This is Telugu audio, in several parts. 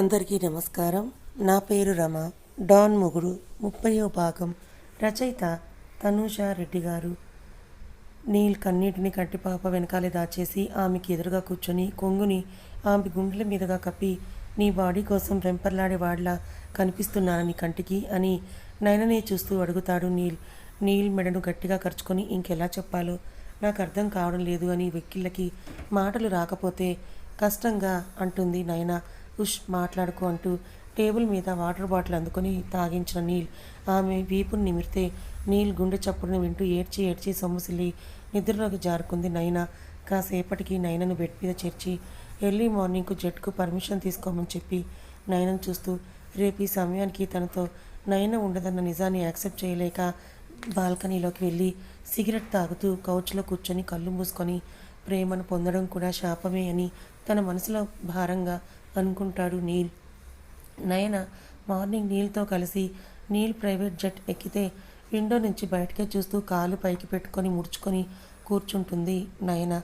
అందరికీ నమస్కారం. నా పేరు రమ. డాన్ మొగుడు ముప్పయో భాగం. రచయిత తనూష రెడ్డి గారు. నీల్ కన్నీటిని కంటిపాప వెనకాలే దాచేసి ఆమెకి ఎదురుగా కూర్చొని కొంగుని ఆమె గుండెల మీదుగా కప్పి నీ బాడీ కోసం వెంపర్లాడేవాడిలా కనిపిస్తున్నాను నీ కంటికి అని నయననే చూస్తూ అడుగుతాడు నీల్. నీల్ మెడను గట్టిగా ఖర్చుకొని ఇంకెలా చెప్పాలో నాకు అర్థం కావడం లేదు అని వెక్కిళ్ళకి మాటలు రాకపోతే కష్టంగా అంటుంది నయన. ఉష్ మాట్లాడుకో అంటూ టేబుల్ మీద వాటర్ బాటిల్ అందుకొని తాగించిన నీల్. ఆమె వీపుని నిమిరితే నీల్ గుండె చప్పుడుని వింటూ ఏడ్చి ఏడ్చి సొమ్మసిల్లి నిద్రలోకి జారుకుంది నైనా కాసేపటికి నైనను బెడ్ మీద చేర్చి ఎర్లీ మార్నింగ్కు జట్కు పర్మిషన్ తీసుకోమని చెప్పి నయనను చూస్తూ రేపు ఈ సమయానికి తనతో నయన ఉండదన్న నిజాన్ని యాక్సెప్ట్ చేయలేక బాల్కనీలోకి వెళ్ళి సిగరెట్ తాగుతూ కౌచ్లో కూర్చొని కళ్ళు మూసుకొని ప్రేమను పొందడం కూడా శాపమే అని తన మనసులో భారంగా అనుకుంటాడు నీల్. నయన మార్నింగ్ నీల్తో కలిసి నీల్ ప్రైవేట్ జెట్ ఎక్కితే విండో నుంచి బయటకే చూస్తూ కాలు పైకి పెట్టుకొని ముడుచుకొని కూర్చుంటుంది నయన.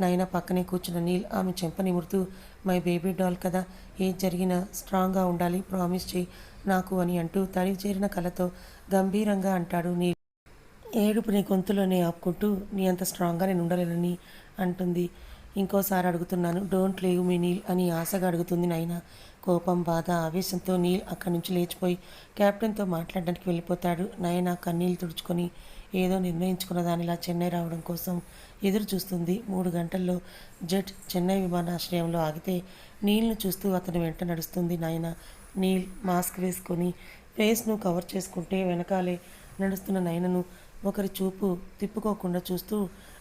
నయన పక్కనే కూర్చున్న నీల్ ఆమె చెంప నిమురుతూ మై బేబీ డాల్ కదా ఏది జరిగినా స్ట్రాంగ్గా ఉండాలి ప్రామిస్ చేయి నాకు అని అంటూ తడి చేరిన కళతో గంభీరంగా అంటాడు నీల్. ఏడుపు నీ గొంతులోనే ఆపుకుంటూ నీ అంత స్ట్రాంగ్గా నేను ఉండలేనని అంటుంది. ఇంకోసారి అడుగుతున్నాను డోంట్ లీవ్ మీ నీల్ అని ఆశగా అడుగుతుంది నాయన కోపం బాధ ఆవేశంతో నీల్ అక్కడి నుంచి లేచిపోయి కెప్టెన్తో మాట్లాడడానికి వెళ్ళిపోతాడు. నయన కన్నీళ్ళు తుడుచుకొని ఏదో నిర్ణయించుకున్న దానిలా చెన్నై రావడం కోసం ఎదురు చూస్తుంది. మూడు గంటల్లో జెట్ చెన్నై విమానాశ్రయంలో ఆగితే నీల్ను చూస్తూ అతని వెంట నడుస్తుంది నాయన. నీల్ మాస్క్ వేసుకొని ఫేస్ను కవర్ చేసుకుంటే వెనకాలే నడుస్తున్న నయనను ఒకరి చూపు తిప్పుకోకుండా చూస్తూ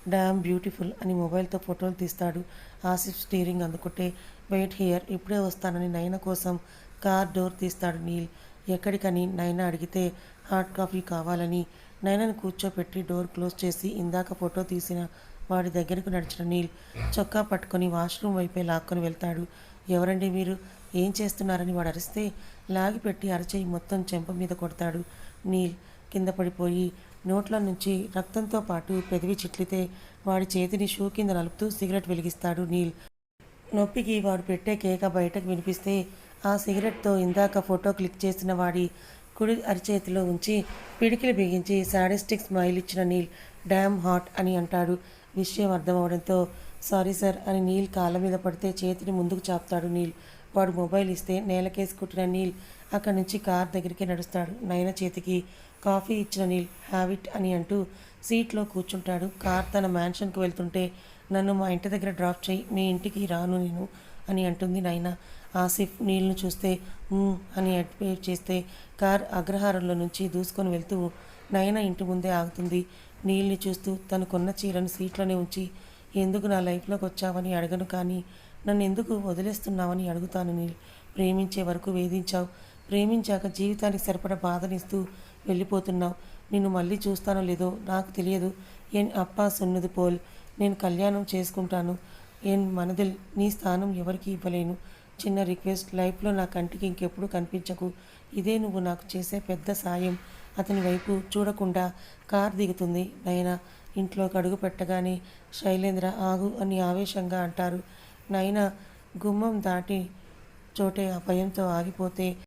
డామ్ బ్యూటిఫుల్ అని మొబైల్తో ఫోటోలు తీస్తాడు. ఆసిఫ్ స్టీరింగ్ అందుకుంటే వెయిట్ హియర్ ఇప్పుడే వస్తానని నయన కోసం కార్ డోర్ తీస్తాడు నీల్. ఎక్కడికని నయన అడిగితే హాట్ కాఫీ కావాలని నయనను కూర్చోపెట్టి డోర్ క్లోజ్ చేసి ఇందాక ఫోటో తీసిన వాడి దగ్గరకు నడిచిన నీల్ చొక్కా పట్టుకొని వాష్రూమ్ వైపే లాక్కొని వెళ్తాడు. ఎవరండి మీరు? ఏం చేస్తున్నారని వాడు అరిస్తే లాగిపెట్టి అరచేయి మొత్తం చెంప మీద కొడతాడు నీల్. కింద పడిపోయి నోట్ల నుంచి రక్తంతో పాటు పెదవి చిట్లితే వాడి చేతిని షూ కింద నలుపుతూ సిగరెట్ వెలిగిస్తాడు నీల్. నొప్పికి వాడు పెట్టే కేక బయటకు వినిపిస్తే ఆ సిగరెట్తో ఇందాక ఫోటో క్లిక్ చేసిన వాడి కుడి అరిచేతిలో ఉంచి పిడికిలు బిగించి సాడిస్టిక్ స్మైల్ ఇచ్చిన నీల్ డ్యామ్ హాట్ అని అంటాడు. విషయం అర్థమవడంతో సారీ సార్ అని నీల్ కాళ్ళ మీద పడితే చేతిని ముందుకు చాపుతాడు నీల్. వాడు మొబైల్ ఇస్తే నేలకేసి కుట్టిన నీల్ అక్కడి నుంచి కార్ దగ్గరికి నడుస్తాడు. నయన చేతికి కాఫీ ఇచ్చిన నీల్ హ్యావిట్ అని అంటూ సీట్లో కూర్చుంటాడు. కార్ తన మ్యాన్షన్కు వెళ్తుంటే నన్ను మా ఇంటి దగ్గర డ్రాప్ చేయి మీ ఇంటికి రాను నేను అని అంటుంది నైన ఆసిఫ్ నీళ్ళను చూస్తే అని అడ్వేట్ చేస్తే కార్ అగ్రహారంలో నుంచి దూసుకొని వెళ్తూ నయన ఇంటి ముందే ఆగుతుంది. నీళ్ళని చూస్తూ తనకున్న చీరను సీట్లోనే ఉంచి ఎందుకు నా లైఫ్లోకి వచ్చావని అడగను కానీ నన్ను ఎందుకు వదిలేస్తున్నావని అడుగుతాను నీల్. ప్రేమించే వరకు వేధించావు. ప్రేమించాక జీవితానికి సరిపడ బాధనిస్తూ వెళ్ళిపోతున్నావు. నిన్ను మళ్ళీ చూస్తానో లేదో నాకు తెలియదు. ఏం అప్పా సున్నది పోల్. నేను కళ్యాణం చేసుకుంటాను. ఏన్ మనదిల్. నీ స్థానం ఎవరికి ఇవ్వలేను. చిన్న రిక్వెస్ట్. లైఫ్లో నా కంటికి ఇంకెప్పుడు కనిపించకు. ఇదే నువ్వు నాకు చేసే పెద్ద సాయం. అతని వైపు చూడకుండా కార్ దిగుతుంది నయన. ఇంట్లోకి అడుగు పెట్టగానే శైలేంద్ర ఆగు అని ఆవేశంగా అంటారు. నయన గుమ్మం దాటి చోటే ఆ భయంతో ఆగిపోతే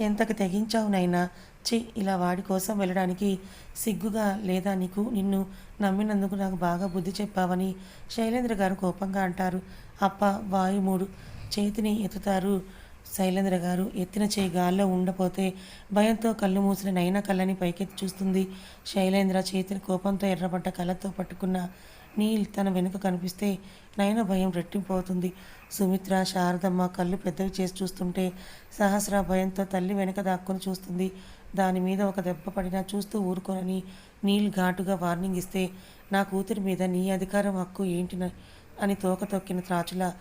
ఎంతకు తెగించావు నైనా? చి ఇలా వాడి కోసం వెళ్ళడానికి సిగ్గుగా లేదా నీకు? నిన్ను నమ్మినందుకు నాకు బాగా బుద్ధి చెప్పావని శైలేంద్ర గారు కోపంగా అంటారు. అప్ప వాయుమూడు చేతిని ఎత్తుతారు. శైలేంద్ర గారు ఎత్తిన చేయి గాల్లో ఉండపోతే భయంతో కళ్ళు మూసిన నైనా కళ్ళని పైకెత్తి చూస్తుంది. శైలేంద్ర చేతిని కోపంతో ఎర్రబడ్డ కళ్ళతో పట్టుకున్న నీల్ తన వెనుక కనిపిస్తే నయన భయం రెట్టింపు అవుతుంది సుమిత్ర శారదమ్మ కళ్ళు పెద్దవి చేసి చూస్తుంటే సహస్ర భయంతో తల్లి వెనుక దాక్కుని చూస్తుంది. దాని మీద ఒక దెబ్బ పడినా చూస్తూ ఊరుకోనని నీల్ ఘాటుగా వార్నింగ్ ఇస్తే నా కూతురి మీద నీ అధికారం హక్కు ఏంటి అని తోక తొక్కిన త్రాచులా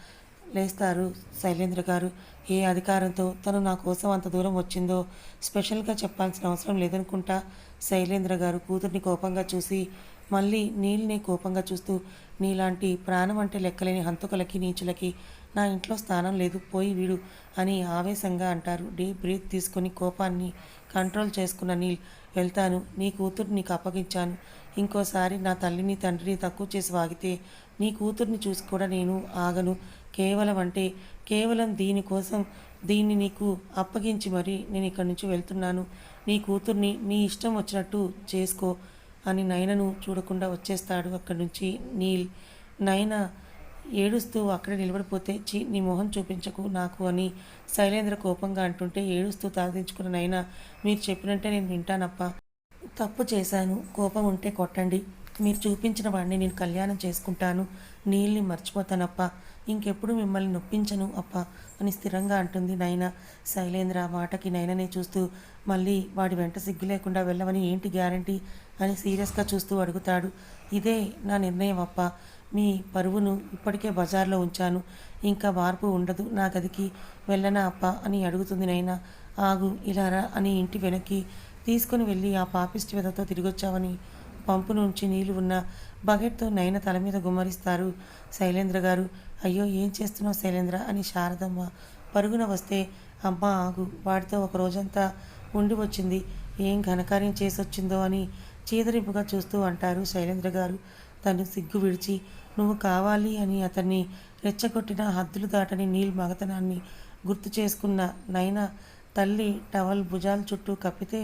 లేస్తారు శైలేంద్ర గారు. ఏ అధికారంతో తను నా కోసం అంత దూరం వచ్చిందో స్పెషల్గా చెప్పాల్సిన అవసరం లేదనుకుంటా శైలేంద్ర గారు కూతుర్ని కోపంగా చూసి మళ్ళీ నీళ్ళని కోపంగా చూస్తూ నీలాంటి ప్రాణం అంటే లెక్కలేని హంతకులకి నీచులకి నా ఇంట్లో స్థానం లేదు పోయి వీడు అని ఆవేశంగా అంటారు. డీప్ బ్రీత్ తీసుకొని కోపాన్ని కంట్రోల్ చేసుకున్న నీల్ వెళ్తాను నీ కూతురు నీకు అప్పగించాను. ఇంకోసారి నా తల్లిని తండ్రిని తక్కువ చేసి వాగితే నీ కూతుర్ని చూసి కూడా నేను ఆగను. కేవలం అంటే కేవలం దీనికోసం దీన్ని నీకు అప్పగించి మరి నేను ఇక్కడి నుంచి వెళ్తున్నాను. నీ కూతుర్ని నీ ఇష్టం వచ్చినట్టు చేసుకో. అని నయనను చూడకుండా వచ్చేస్తాడు అక్కడి నుంచి. నీల్ నయన ఏడుస్తూ అక్కడే నిలబడిపోతే చీ నీ మొహం చూపించకు నాకు అని శైలేంద్ర కోపంగా అంటుంటే ఏడుస్తూ తలదించుకున్న నైనా మీరు చెప్పినట్టే నేను వింటానప్ప. తప్పు చేశాను కోపం ఉంటే కొట్టండి. మీరు చూపించిన వాడిని నేను కళ్యాణం చేసుకుంటాను. నీళ్ళని మర్చిపోతానప్ప. ఇంకెప్పుడు మిమ్మల్ని నొప్పించను అప్ప అని స్థిరంగా అంటుంది నైనా శైలేంద్ర మాటకి నైననే చూస్తూ మళ్ళీ వాడి వెంట సిగ్గు లేకుండా వెళ్ళవని ఏంటి గ్యారంటీ? అని సీరియస్గా చూస్తూ అడుగుతాడు. ఇదే నా నిర్ణయం అప్ప. మీ పరువును ఇప్పటికే బజార్లో ఉంచాను. ఇంకా మార్పు ఉండదు. నా గదికి వెళ్ళనా అప్ప అని అడుగుతుంది నైనా. ఆగు ఇలా రా అని ఇంటి వెనక్కి తీసుకుని వెళ్ళి ఆ పాపిస్ట్ వెదతో తిరిగొచ్చావని పంపు నుంచి నీళ్ళు ఉన్న బకెట్తో నయన తల మీద గుమ్మరిస్తారు. శైలేంద్ర గారు అయ్యో ఏం చేస్తున్నావు శైలేంద్ర అని శారదమ్మ. పరుగున వస్తే అమ్మ ఆగు. వాడితో ఒక రోజంతా ఉండి వచ్చింది. ఏం ఘనకార్యం చేసొచ్చిందో అని చీదరింపుగా చూస్తూ అంటారు శైలేంద్ర గారు. తను సిగ్గు విడిచి నువ్వు కావాలి అని అతన్ని రెచ్చగొట్టిన హద్దులు దాటని నీల్ మగతనాన్ని గుర్తు చేసుకున్న నైనా తల్లి టవల్ భుజాల చుట్టూ కప్పితే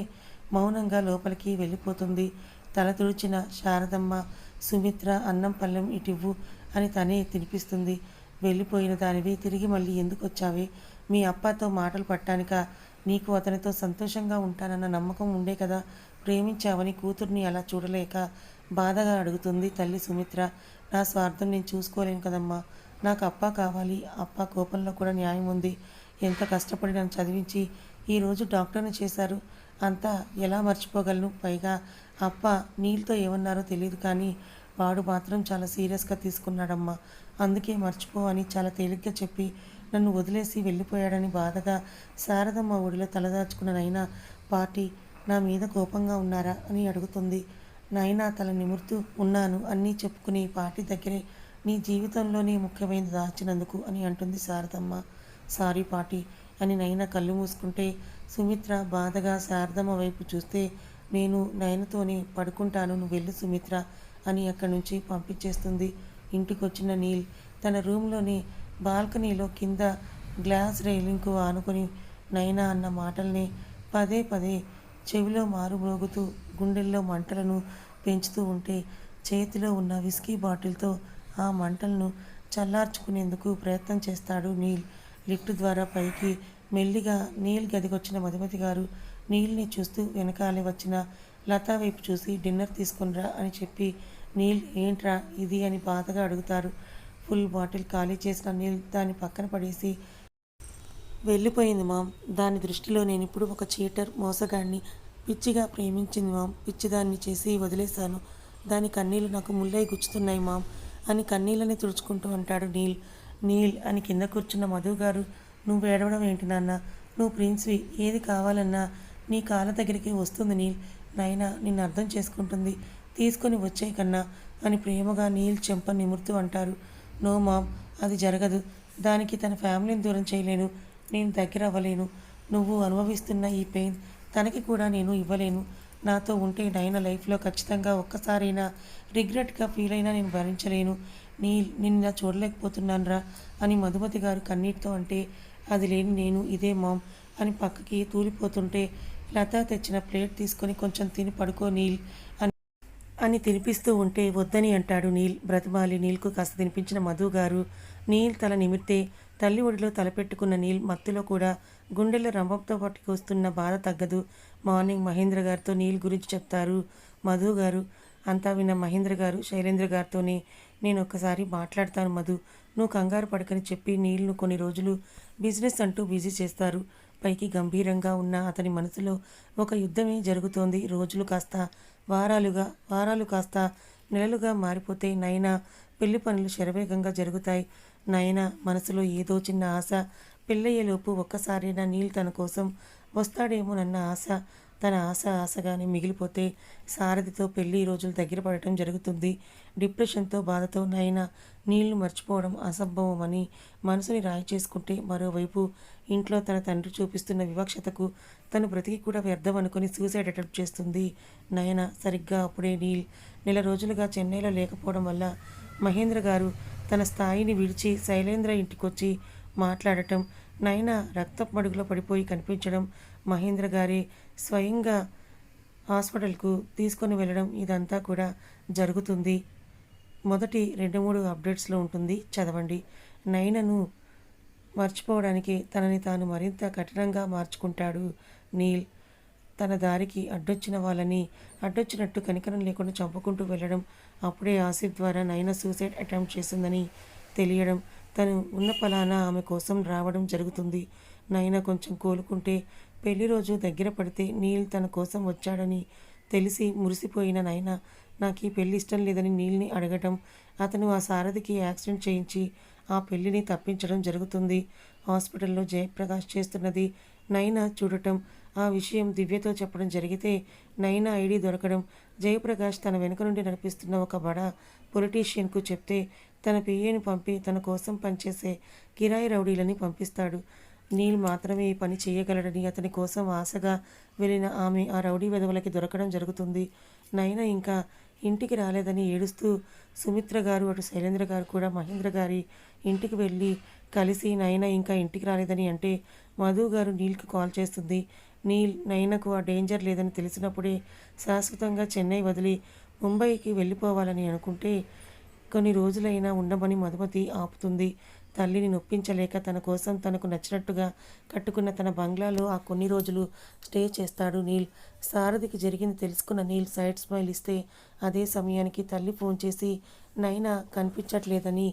మౌనంగా లోపలికి వెళ్ళిపోతుంది. తల తుడిచిన శారదమ్మ సుమిత్ర అన్నం పళ్ళెం ఇటివ్వు అని తనే తినిపిస్తుంది. వెళ్ళిపోయిన దానివి తిరిగి మళ్ళీ ఎందుకు వచ్చావే? మీ అప్పతో మాటలు పట్టానిక నీకు అతనితో సంతోషంగా ఉంటానన్న నమ్మకం ఉండే కదా? ప్రేమించావని కూతుర్ని అలా చూడలేక బాధగా అడుగుతుంది తల్లి సుమిత్ర. నా స్వార్థం నేను చూసుకోలేను కదమ్మా. నాకు అప్ప కావాలి. అప్ప కోపంలో కూడా న్యాయం ఉంది. ఎంత కష్టపడి నన్ను చదివించి ఈరోజు డాక్టర్ని చేశారు. అంతా ఎలా మర్చిపోగలను? పైగా అప్ప నీళ్ళతో ఏమన్నారో తెలియదు కానీ వాడు మాత్రం చాలా సీరియస్గా తీసుకున్నాడమ్మా. అందుకే మర్చిపో అని చాలా తేలిగ్గా చెప్పి నన్ను వదిలేసి వెళ్ళిపోయాడని బాధగా శారదమ్మ ఒడిలో తలదాచుకున్న నైనా పార్టీ నా మీద కోపంగా ఉన్నారా అని అడుగుతుంది. నైనా తల నిమురుతూ ఉన్నాను. అన్నీ చెప్పుకుని పార్టీ దగ్గరే నీ జీవితంలోనే ముఖ్యమైనది దాచినందుకు అని అంటుంది శారదమ్మ. సారీ పార్టీ అని నయన కళ్ళు మూసుకుంటే సుమిత్ర బాధగా శారదమ్మ వైపు చూస్తే నేను నయనతోనే పడుకుంటాను నువ్వు వెళ్ళు సుమిత్ర అని అక్కడి నుంచి పంపించేస్తుంది. ఇంటికొచ్చిన నీల్ తన రూమ్లోని బాల్కనీలో కింద గ్లాస్ రైలింగ్కు ఆనుకొని నైనా అన్న మాటల్ని పదే పదే చెవిలో మారుమ్రోగుతూ గుండెల్లో మంటలను పెంచుతూ ఉంటే చేతిలో ఉన్న విస్కీ బాటిల్తో ఆ మంటలను చల్లార్చుకునేందుకు ప్రయత్నం చేస్తాడు నీల్. లిఫ్ట్ ద్వారా పైకి మెల్లిగా నీల్ గదికొచ్చిన మధుమతి గారు నీల్ని చూస్తూ వెనకాలే వచ్చిన లతా వైపు చూసి డిన్నర్ తీసుకునిరా అని చెప్పి నీల్ ఏంట్రా ఇది అని బాధగా అడుగుతారు. ఫుల్ బాటిల్ ఖాళీ చేసిన నీల్ దాన్ని పక్కన పడేసి వెళ్ళిపోయింది మామ్. దాని దృష్టిలో నేను ఇప్పుడు ఒక చీటర్ మోసగాడిని పిచ్చిగా ప్రేమించింది మామ్. పిచ్చిదాన్ని చేసి వదిలేశాను. దాని కన్నీళ్ళు నాకు ముల్లై గుచ్చుతున్నాయి మామ్. అని కన్నీళ్ళని తుడుచుకుంటూ అంటాడు నీల్. నీల్ అని కింద కూర్చున్న మధు గారు నువ్వు ఏడవడం ఏంటి నాన్న? నువ్వు ప్రిన్స్వి ఏది కావాలన్నా నీ కాళ్ళ దగ్గరికి వస్తుంది నీల్. నైనా నిన్ను అర్థం చేసుకుంటుంది. తీసుకొని వచ్చే కన్నా అని ప్రేమగా నీల్ చెంప నిమురుతూ అంటారు. నో మామ్ అది జరగదు. దానికి తన ఫ్యామిలీని దూరం చేయలేను. నేను దగ్గర అవ్వలేను నువ్వు అనుభవిస్తున్న ఈ పెయిన్ తనకి కూడా నేను ఇవ్వలేను. నాతో ఉంటే నైనా లైఫ్లో ఖచ్చితంగా ఒక్కసారైనా రిగ్రెట్గా ఫీల్ అయినా నేను భరించలేను. నీ నిన్న చూడలేకపోతున్నానురా అని మధుమతి గారు కన్నీటితో అంటే అది లేని నేను ఇదే మామ్ అని పక్కకి తూలిపోతుంటే లత తెచ్చిన ప్లేట్ తీసుకొని కొంచెం తిని పడుకో నీల్ అని అని తినిపిస్తూ ఉంటే వద్దని అంటాడు నీల్. బ్రతిమాలి నీల్కు కాస్త తినిపించిన మధు గారు. నీల్ తల నిమిర్తే తల్లి ఒడిలో తలపెట్టుకున్న నీల్ మత్తులో కూడా గుండెల రంభంతో పట్టుకొస్తున్న బాధ తగ్గదు. మార్నింగ్ మహేంద్ర గారితో నీల్ గురించి చెప్తారు. మధు గారు అంతా విన్న మహేంద్ర గారు శైలేంద్ర గారితోనే నేను ఒక్కసారి మాట్లాడతాను మధు. నువ్వు కంగారు పడకని చెప్పి నీళ్ళు కొన్ని రోజులు బిజినెస్ అంటూ బిజీ చేస్తారు. పైకి గంభీరంగా ఉన్న అతని మనసులో ఒక యుద్ధమే జరుగుతోంది. రోజులు కాస్త వారాలుగా వారాలు కాస్త నెలలుగా మారిపోతే నైనా పెళ్ళి పనులు శరవేగంగా జరుగుతాయి. నయన మనసులో ఏదో చిన్న ఆశ. పెళ్ళయ్యేలోపు ఒక్కసారైనా నీల్ తన కోసం వస్తాడేమోనన్న ఆశ. తన ఆశ ఆశగానే మిగిలిపోతే సారథితో పెళ్ళి రోజులు దగ్గర పడటం జరుగుతుంది. డిప్రెషన్తో బాధతో నైనా నీళ్ళు మర్చిపోవడం అసంభవమని మనసుని రాయి చేసుకుంటే మరోవైపు ఇంట్లో తన తండ్రి చూపిస్తున్న వివక్షతకు తను బ్రతికి కూడా వ్యర్థం అనుకుని సూసైడ్ అటెంప్ట్ చేస్తుంది. నయన సరిగ్గా అప్పుడే నీల్ నెల రోజులుగా చెన్నైలో లేకపోవడం వల్ల మహేంద్ర గారు తన స్థాయిని విడిచి శైలేంద్ర ఇంటికొచ్చి మాట్లాడటం నయన రక్త మడుగులో పడిపోయి కనిపించడం మహేంద్ర గారే స్వయంగా హాస్పిటల్కు తీసుకొని వెళ్ళడం ఇదంతా కూడా జరుగుతుంది. మొదటి రెండు మూడు అప్డేట్స్లో ఉంటుంది. చదవండి. నైనను మర్చిపోవడానికి తనని తాను మరింత కఠినంగా మార్చుకుంటాడు నీల్. తన దారికి అడ్డొచ్చిన వాళ్ళని అడ్డొచ్చినట్టు కనికరం లేకుండా చంపుకుంటూ వెళ్ళడం అప్పుడే ఆసిఫ్ ద్వారా నైనా సూసైడ్ అటెంప్ట్ చేసిందని తెలియడం. తను ఉన్న ఫలానా ఆమె కోసం రావడం జరుగుతుంది. నైనా కొంచెం కోలుకుంటే పెళ్ళి రోజు దగ్గర పడితే నీల్ తన కోసం వచ్చాడని తెలిసి మురిసిపోయిన నైనా నాకు ఈ పెళ్ళి ఇష్టం లేదని నీల్ని అడగటం అతను ఆ సారథికి యాక్సిడెంట్ చేయించి ఆ పెళ్ళిని తప్పించడం జరుగుతుంది. హాస్పిటల్లో జయప్రకాష్ చేస్తున్నది నైనా చూడటం ఆ విషయం దివ్యతో చెప్పడం జరిగితే నైనా ఐడి దొరకడం జయప్రకాష్ తన వెనుక నుండి నడిపిస్తున్న ఒక బడా పొలిటీషియన్కు చెప్తే తన పిఏని పంపి తన కోసం పనిచేసే కిరాయి రౌడీలని పంపిస్తాడు. నీల్ మాత్రమే ఈ పని చేయగలడని అతని కోసం ఆశగా వెళ్ళిన ఆమె ఆ రౌడీ వెధవలకి దొరకడం జరుగుతుంది. నైనా ఇంకా ఇంటికి రాలేదని ఏడుస్తూ సుమిత్ర గారు అటు శైలేంద్ర గారు కూడా మహేంద్ర గారి ఇంటికి వెళ్ళి కలిసి నైనా ఇంకా ఇంటికి రాలేదని అంటే మధు గారు నీల్కి కాల్ చేస్తుంది. నీల్ నయనకు ఆ డేంజర్ లేదని తెలిసినప్పుడే శాశ్వతంగా చెన్నై వదిలి ముంబైకి వెళ్ళిపోవాలని అనుకుంటే కొన్ని రోజులైనా ఉండమని మధుమతి ఆపుతుంది. తల్లిని నొప్పించలేక తన కోసం తనకు నచ్చినట్టుగా కట్టుకున్న తన బంగ్లాలో ఆ కొన్ని రోజులు స్టే చేస్తాడు నీల్. సారథికి జరిగింది తెలుసుకున్న నీల్ సైడ్ స్మైల్ ఇస్తే అదే సమయానికి తల్లి ఫోన్ చేసి నైనా కనిపించట్లేదని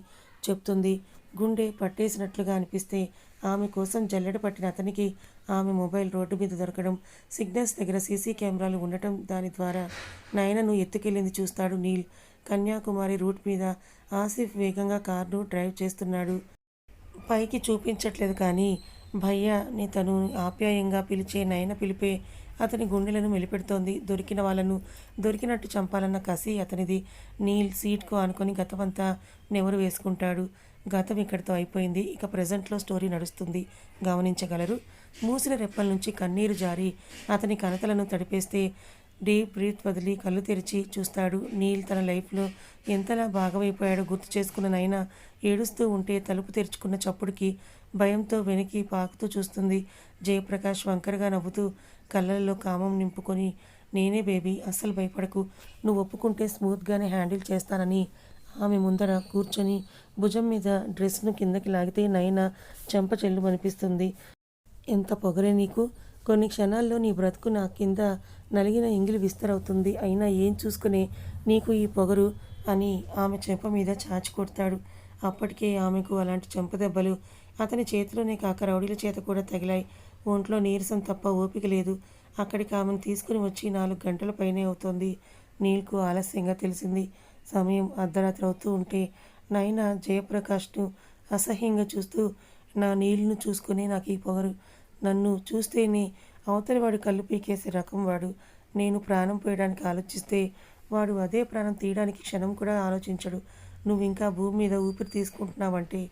చెప్తుంది. గుండె పట్టేసినట్లుగా అనిపిస్తే ఆమె కోసం జల్లెడ పట్టిన అతనికి ఆమె మొబైల్ రోడ్డు మీద దొరకడం సిగ్నల్స్ దగ్గర సీసీ కెమెరాలు ఉండటం దాని ద్వారా నయనను ఎత్తుకెళ్ళింది చూస్తాడు నీల్. కన్యాకుమారి రూట్ మీద ఆసిఫ్ వేగంగా కారును డ్రైవ్ చేస్తున్నాడు. పైకి చూపించట్లేదు కానీ భయ్యని తను ఆప్యాయంగా పిలిచే నయన పిలిపే అతని గుండెలను మెలిపెడుతోంది. దొరికిన వాళ్ళను దొరికినట్టు చంపాలన్న కసి అతనిది. నీల్ సీట్కు ఆనుకొని గతమంతా నెవరు వేసుకుంటాడు. గతం ఇక్కడితో అయిపోయింది. ఇక ప్రజెంట్లో స్టోరీ నడుస్తుంది. గమనించగలరు. మూసిన రెప్పల నుంచి కన్నీరు జారి అతని కనతలను తడిపేస్తే డీప్ బ్రీత్ వదిలి కళ్ళు తెరిచి చూస్తాడు. నీల్ తన లైఫ్లో ఎంతలా భాగమైపోయాడో గుర్తు చేసుకున్న నైనా ఏడుస్తూ ఉంటే తలుపు తెరుచుకున్న చప్పుడుకి భయంతో వెనక్కి పాకుతూ చూస్తుంది. జయప్రకాష్ వంకరగా నవ్వుతూ కళ్ళల్లో కామం నింపుకొని నేనే బేబీ అస్సలు భయపడకు. నువ్వు ఒప్పుకుంటే స్మూత్గానే హ్యాండిల్ చేస్తానని ఆమె ముందర కూర్చొని భుజం మీద డ్రెస్ను కిందకి లాగితే నయన చెంప చెల్లు అనిపిస్తుంది ఎంత పొగరే నీకు? కొన్ని క్షణాల్లో నీ బ్రతుకు నా కింద నలిగిన ఇంగిలి విస్తరవుతుంది. అయినా ఏం చూసుకునే నీకు ఈ పొగరు? అని ఆమె చెంప మీద చాచి కొడతాడు. అప్పటికే ఆమెకు అలాంటి చెంప దెబ్బలు అతని చేతిలోనే కాక రౌడీల చేత కూడా తగిలాయి. ఒంట్లో నీరసం తప్ప ఓపిక లేదు. అక్కడికి ఆమెను తీసుకుని వచ్చి నాలుగు గంటల పైనే అవుతోంది. నీల్కు ఆలస్యంగా తెలిసింది. సమయం అర్ధరాత్రి అవుతూ ఉంటే నైనా జయప్రకాష్ను అసహ్యంగా చూస్తూ నా నీళ్ళను చూసుకుని నాకు ఈ పొగరు. నన్ను చూస్తేనే అవతలి వాడు కళ్ళు పీకేసే రకం వాడు. నేను ప్రాణం పోయడానికి ఆలోచిస్తే వాడు అదే ప్రాణం తీయడానికి క్షణం కూడా ఆలోచించడు. నువ్వు ఇంకా భూమి మీద ఊపిరి తీసుకుంటున్నావంటే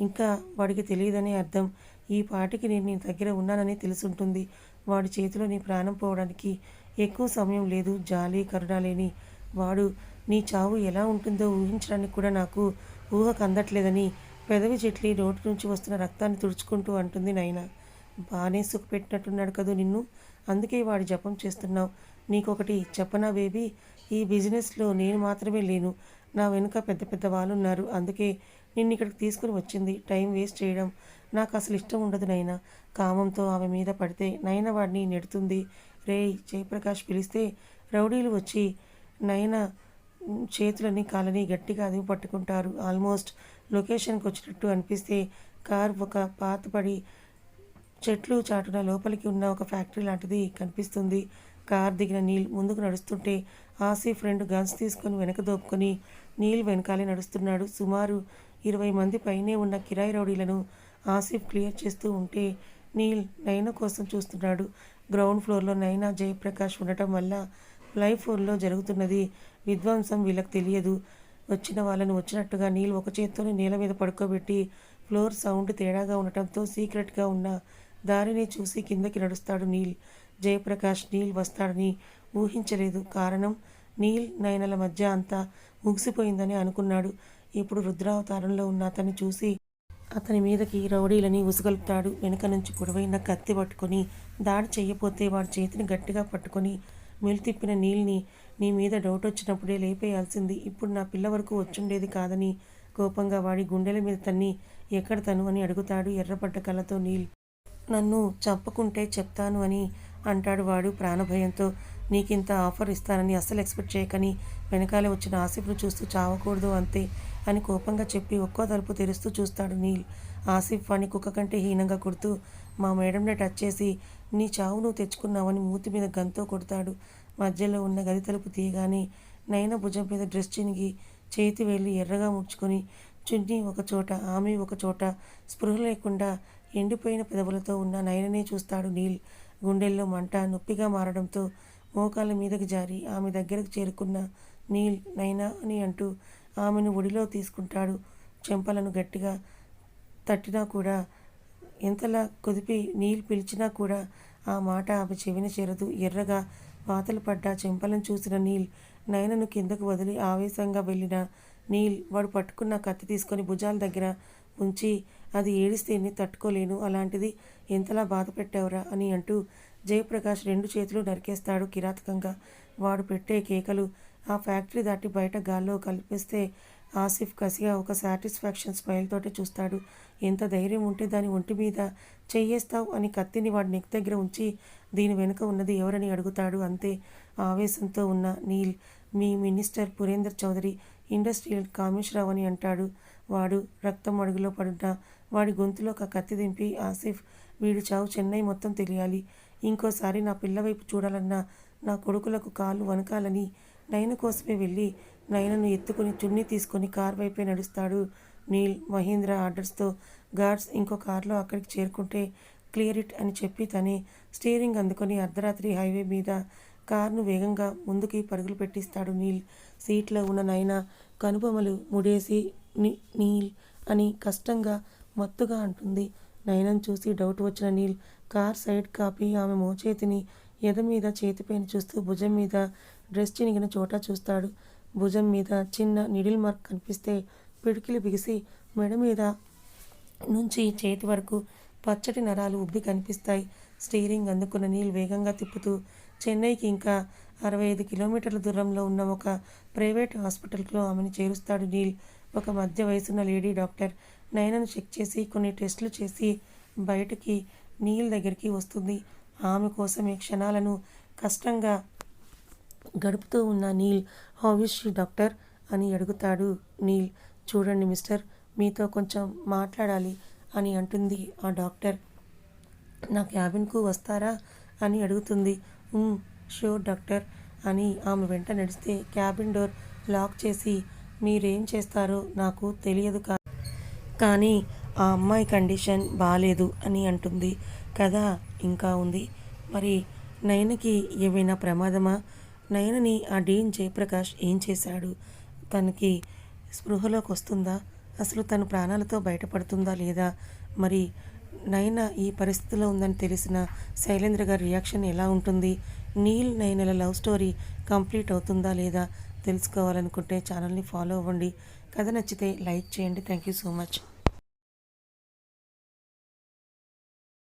ఇంకా వాడికి తెలియదనే అర్థం. ఈ పాటికి నేను నీ దగ్గర ఉన్నానని తెలుసుంటుంది. వాడి చేతిలో నీ ప్రాణం పోవడానికి ఎక్కువ సమయం లేదు. జాలి కరుణ లేని వాడు నీ చావు ఎలా ఉంటుందో ఊహించడానికి కూడా నాకు ఊహకు అందట్లేదని పెదవి చెట్లి నోటి నుంచి వస్తున్న రక్తాన్ని తుడుచుకుంటూ అంటుంది నైనా. బాగానే సుఖపెట్టినట్టున్నాడు కదూ నిన్ను. అందుకే వాడి జపం చేస్తున్నావు. నీకొకటి చెప్పనా బేబీ? ఈ బిజినెస్లో నేను మాత్రమే లేను. నా వెనుక పెద్ద పెద్ద వాళ్ళు ఉన్నారు అందుకే నిన్ను ఇక్కడికి తీసుకుని వచ్చింది. టైం వేస్ట్ చేయడం నాకు అసలు ఇష్టం ఉండదు నైనా. కామంతో ఆమె మీద పడితే నయన వాడిని నెడుతుంది. రే జయప్రకాష్ పిలిస్తే రౌడీలు వచ్చి నయన చేతులని కాలని గట్టిగా అదివి పట్టుకుంటారు. ఆల్మోస్ట్ లొకేషన్కి వచ్చినట్టు అనిపిస్తే కార్ ఒక పాతపడి చెట్లు చాటున లోపలికి ఉన్న ఒక ఫ్యాక్టరీ లాంటిది కనిపిస్తుంది. కార్ దిగిన నీల్ ముందుకు నడుస్తుంటే ఆసిఫ్ రెండు గన్స్ తీసుకొని వెనక దోపుకొని నీల్ వెనకాలే నడుస్తున్నాడు. సుమారు ఇరవై మంది పైనే ఉన్న కిరాయి రౌడీలను ఆసిఫ్ క్లియర్ చేస్తూ ఉంటే నీల్ నైనా కోసం చూస్తున్నాడు. గ్రౌండ్ ఫ్లోర్లో నైనా జయప్రకాష్ ఉండటం వల్ల లైవ్ ఫోన్లో జరుగుతున్నది. విధ్వంసం వీళ్ళకి తెలియదు. వచ్చిన వాళ్ళని వచ్చినట్టుగా నీళ్ళు ఒక చేత్తోనే నేల మీద పడుకోబెట్టి ఫ్లోర్ సౌండ్ తేడాగా ఉండటంతో సీక్రెట్గా ఉన్న దారిని చూసి కిందకి నడుస్తాడు నీల్. జయప్రకాష్ నీల్ వస్తాడని ఊహించలేదు. కారణం? నీల్ నయనల మధ్య అంతా ముగిసిపోయిందని అనుకున్నాడు. ఇప్పుడు రుద్రావతారంలో ఉన్న అతన్ని చూసి అతని మీదకి రౌడీలని ఉసుగలుపుతాడు. వెనుక నుంచి పొడవైన కత్తి పట్టుకొని దాడి చేయపోతే వాడి చేతిని గట్టిగా పట్టుకొని మెలితిప్పిన నీల్ని నీ మీద డౌట్ వచ్చినప్పుడే లేపేయాల్సింది. ఇప్పుడు నా పిల్ల వరకు వచ్చుండేది కాదని కోపంగా వాడి గుండెల మీద తన్ని ఎక్కడ తను అని అడుగుతాడు ఎర్రపడ్డ కళ్ళతో నీల్. నన్ను చంపకుంటే చెప్తాను అని అంటాడు వాడు ప్రాణభయంతో. నీకింత ఆఫర్ ఇస్తానని అస్సలు ఎక్స్పెక్ట్ చేయకని వెనకాలే వచ్చిన ఆసిఫ్ను చూస్తూ చావకూడదు అంతే అని కోపంగా చెప్పి ఒక్కో తలుపు తెరుస్తూ చూస్తాడు నీల్. ఆసిఫ్ వాణ్ణి కుక్క కంటే హీనంగా కొడుతూ మా మేడంనే టచ్ చేసి నీ చావు నువ్వు తెచ్చుకున్నావని మూతి మీద గంతో కొడతాడు. మధ్యలో ఉన్న గది తలుపు తీయగానే నయన భుజం మీద డ్రెస్ చినిగి చేతి వేళ్ళు ఎర్రగా ముడుచుకొని చున్నీ ఒక చోట ఆమె ఒక చోట స్పృహ లేకుండా ఎండిపోయిన పెదవులతో ఉన్న నయననే చూస్తాడు నీల్. గుండెల్లో మంట నొప్పిగా మారడంతో మోకాళ్ళ మీదకి జారి ఆమె దగ్గరకు చేరుకున్న నీల్ నైనా అని అంటూ ఆమెను ఒడిలో తీసుకుంటాడు. చెంపలను గట్టిగా తట్టినా కూడా ఎంతలా కుదిపి నీళ్ళు పిలిచినా కూడా ఆ మాట ఆమె చెవిన చేరదు. ఎర్రగా వాతలు పడ్డ చెంపలను చూసిన నీల్ నయనను కిందకు వదిలి ఆవేశంగా వెళ్ళిన నీల్ వాడు పట్టుకున్న కత్తి తీసుకొని భుజాల దగ్గర ఉంచి అది ఏడిస్తేనే తట్టుకోలేను అలాంటిది ఎంతలా బాధ పెట్టావురా అని అంటూ జయప్రకాష్ రెండు చేతులు నరికేస్తాడు కిరాతకంగా. వాడు పెట్టే కేకలు ఆ ఫ్యాక్టరీ దాటి బయట గాల్లో కల్పిస్తే ఆసిఫ్ కసిగా ఒక సాటిస్ఫాక్షన్ స్మైల్తోటి చూస్తాడు. ఎంత ధైర్యం ఉంటే దాని ఒంటి మీద చెయ్యేస్తావు అని కత్తిని వాడి నెక్ దగ్గర ఉంచి దీని వెనుక ఉన్నది ఎవరని అడుగుతాడు. అంతే ఆవేశంతో ఉన్న నీల్ మీ మినిస్టర్ పురేందర్ చౌదరి ఇండస్ట్రియల్ కామేశ్వరావు అని అంటాడు. వాడు రక్తం అడుగులో పడున్న వాడి గొంతులో ఒక కత్తి దింపి ఆసిఫ్ వీడు చావు చెన్నై మొత్తం తెలియాలి. ఇంకోసారి నా పిల్ల వైపు చూడాలన్నా నా కొడుకులకు కాలు వనకాలని నయన కోసమే వెళ్ళి నయనను ఎత్తుకుని చున్నీ తీసుకొని కార్ వైపే నడుస్తాడు. నీల్ మహీంద్ర ఆర్డర్స్తో గార్డ్స్ ఇంకో కార్లో అక్కడికి చేరుకుంటే క్లియర్ ఇట్ అని చెప్పి తనే స్టీరింగ్ అందుకొని అర్ధరాత్రి హైవే మీద కారును వేగంగా ముందుకి పరుగులు పెట్టిస్తాడు నీల్. సీట్లో ఉన్న నయన కనుబొమలు ముడేసి నీల్ అని కష్టంగా మత్తుగా అంటుంది. నయనం చూసి డౌట్ వచ్చిన నీల్ కార్ సైడ్ కాపీ ఆమె మోచేతిని ఎద మీద చేతిపైన చూస్తూ భుజం మీద డ్రెస్ చినిగిన చోట చూస్తాడు. భుజం మీద చిన్న నిడిల్ మార్క్ కనిపిస్తే పిడికిలు బిగిసి మెడ మీద నుంచి చేతి వరకు పచ్చటి నరాలు ఉబ్బి కనిపిస్తాయి. స్టీరింగ్ అందుకున్న నీళ్ళు వేగంగా తిప్పుతూ చెన్నైకి ఇంకా అరవై ఐదు కిలోమీటర్ల దూరంలో ఉన్న ఒక ప్రైవేట్ హాస్పిటల్లో ఆమెను చేరుస్తాడు నీల్. ఒక మధ్య వయసున్న లేడీ డాక్టర్ నయనను చెక్ చేసి కొన్ని టెస్టులు చేసి బయటకి నీల్ దగ్గరికి వస్తుంది. ఆమె కోసమే క్షణాలను కష్టంగా గడుపుతూ ఉన్న నీల్ హౌవిష్ డాక్టర్ అని అడుగుతాడు నీల్. చూడండి మిస్టర్ మీతో కొంచెం మాట్లాడాలి అని అంటుంది ఆ డాక్టర్. నా క్యాబిన్కు వస్తారా? అని అడుగుతుంది. షూర్ డాక్టర్ అని ఆమె వెంట నడిస్తే క్యాబిన్ డోర్ లాక్ చేసి మీరేం చేస్తారో నాకు తెలియదు కా కానీ ఆ అమ్మాయి కండిషన్ బాగాలేదు అని అంటుంది. కదా ఇంకా ఉంది. మరి నయనకి ఏమైనా ప్రమాదమా? నయనని ఆ డీన్ జయప్రకాష్ ఏం చేశాడు? తనకి స్పృహలోకి వస్తుందా? అసలు తను ప్రాణాలతో బయటపడుతుందా లేదా? మరి నయన ఈ పరిస్థితిలో ఉందని తెలిసిన శైలేంద్ర గారి రియాక్షన్ ఎలా ఉంటుంది? నీల్ నయనల లవ్ స్టోరీ కంప్లీట్ అవుతుందా లేదా తెలుసుకోవాలనుకుంటే ఛానల్ని ఫాలో అవ్వండి. కథ నచ్చితే లైక్ చేయండి. Thank you so much.